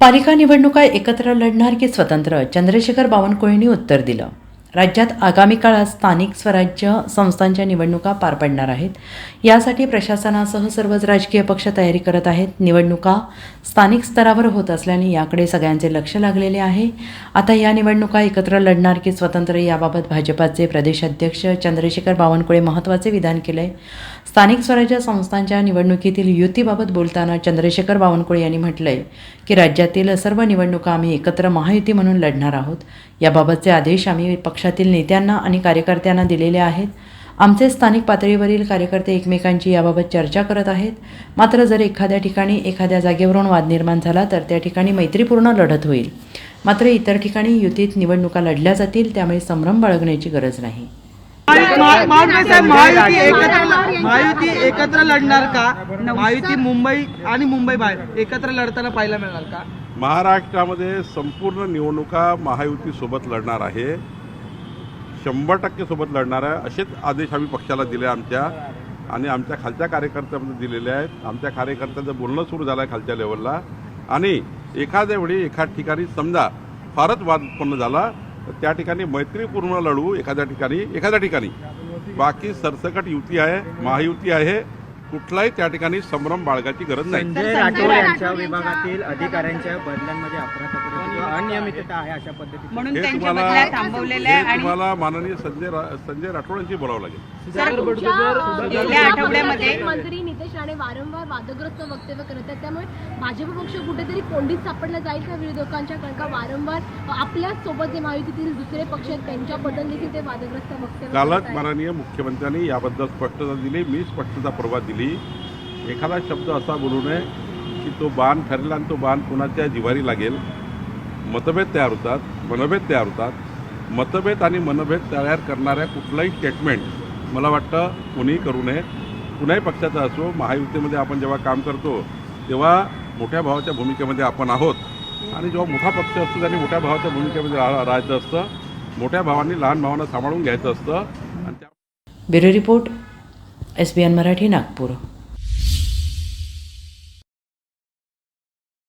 पालिका निवडणुका एकत्र लढणार की स्वतंत्र? चंद्रशेखर बावनकुळेंनी उत्तर दिलं. राज्यात आगामी काळात स्थानिक स्वराज्य संस्थांच्या निवडणुका पार पडणार आहेत. यासाठी प्रशासनासह सर्वच राजकीय पक्ष तयारी करत आहेत. निवडणुका स्थानिक स्तरावर होत असल्याने याकडे सगळ्यांचे लक्ष लागलेले आहे. आता या निवडणुका एकत्र लढणार की स्वतंत्र याबाबत भाजपाचे प्रदेशाध्यक्ष चंद्रशेखर बावनकुळे महत्त्वाचे विधान केले स्थानिक स्वराज्य संस्थांच्या निवडणुकीतील युतीबाबत बोलताना चंद्रशेखर बावनकुळे यांनी म्हटलंय की राज्यातील सर्व निवडणुका आम्ही एकत्र महायुती म्हणून लढणार आहोत. याबाबतचे आदेश आम्ही पक्ष पक्षातील नेत्यांना आणि कार्यकर्त्यांना दिलेले आहेत. आमचे स्थानिक पातळीवरील कार्यकर्ते एकमेकांची याबाबत चर्चा करत आहेत. मात्र जर एखाद्या ठिकाणी एखाद्या जागेवरून वाद निर्माण झाला तर त्या ठिकाणी मैत्रीपूर्ण लढत होईल. मात्र इतर ठिकाणी युतीत निवडणुका लढल्या जातील त्यामुळे संभ्रम बाळगण्याची गरज नाही. महायुती एकत्र महायुती एकत्र लढणार का? महायुती मुंबई आणि मुंबई बाहेर एकत्र लढताना पाहायला मिळणार का? महाराष्ट्रामध्ये संपूर्ण निवडणुका महायुती सोबत लढणार आहे. शंभर टक्के सोबत लढणार आहे. असेच आदेश आम्ही पक्षाला दिले आमच्या. आणि आमच्या खालच्या कार्यकर्त्यांमध्ये दिलेले आहेत. आमच्या कार्यकर्त्यांचं बोलणं सुरू झालं आहे खालच्या लेवलला. आणि एखाद्या वेळी एखाद ठिकाणी समजा फारच वाद उत्पन्न झाला तर त्या ठिकाणी मैत्रीपूर्ण लढू एखाद्या ठिकाणी एखाद्या ठिकाणी. बाकी सरसकट युती आहे महायुती आहे. कुठलाही त्या ठिकाणी संभ्रम बाळगाची गरज नाही. राठोड यांच्या विभागातील अधिकाऱ्यांच्या बदल्यांमध्ये अनियमितता आहे अशा पद्धतीची. म्हणून हे त्यांच्या तुम्हाला बदल्या थांबवलेल्या हे आहे आणि तुम्हाला माननीय संजय रा- संजय राठोड यांची बोलावं लागेल. सर, गेल्या आठवड्यामध्ये मंत्री नितेश राणे वारंवार वादग्रस्त वक्तव्य करत आहेत. त्यामुळे भाजप पक्ष कुठेतरी कोंडीत सापडला जाईल का विरोधकांच्या? कारण का वारंवार आपल्याच सोबत जे महायुतीतील दुसरे पक्ष आहेत त्यांच्याबद्दल देखील ते वादग्रस्त वक्तव्य कालच करत आहेत. माननीय मुख्यमंत्र्यांनी याबद्दल स्पष्टता दिली मी स्पष्टता परवा दिली. एखादा शब्द असा बोलू नये की तो बाण ठरला आणि तो बाण कुणाच्या जिवारी लागेल. मतभेद तयार होतात मनभेद तयार होतात. मतभेद आणि मनभेद तयार करणाऱ्या कुठलाही स्टेटमेंट मला वाटतं कुणीही करू नये. कुणाही पक्षाचा असो महायुतीमध्ये आपण जेव्हा काम करतो तेव्हा मोठ्या भावाच्या भूमिकेमध्ये आपण आहोत. आणि जेव्हा मोठा पक्ष असतो त्याने मोठ्या भावाच्या भूमिकेमध्ये राहायचं असतं. मोठ्या भावांनी लहान भावांना सांभाळून घ्यायचं असतं. आणि त्या bureau report S B N Marathi Nagpur.